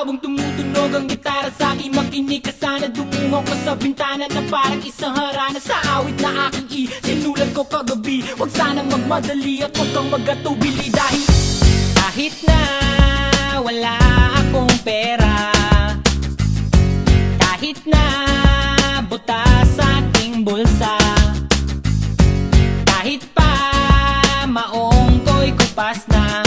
Habang tumutunog ang gitara sa akin Makinig ka sana. Dumungaw ko sa bintana Na parang isang harana. Sa awit na aking isinulat ko kagabi Huwag sanang magmadali. At huwag kang magatubili Dahil kahit na wala akong pera Kahit na buta sa aking bulsa Kahit pa maong ko'y kupas na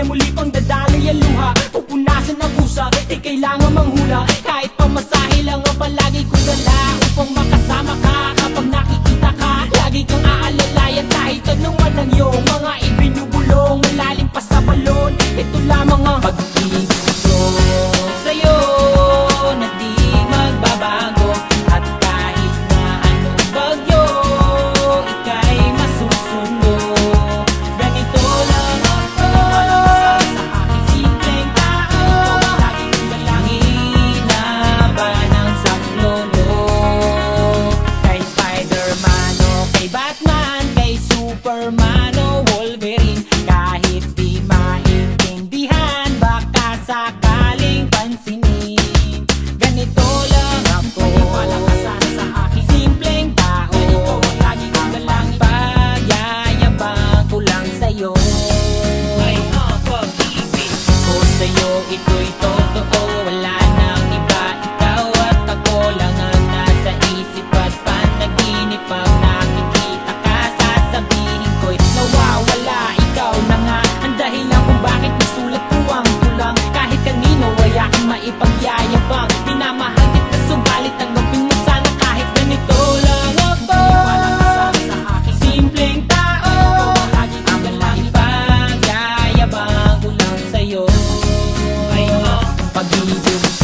Na muli pang dadaloy ang luha. Pupunasan ang pusa Di kailangan manghula sa'yo. Ay, pag-ibig.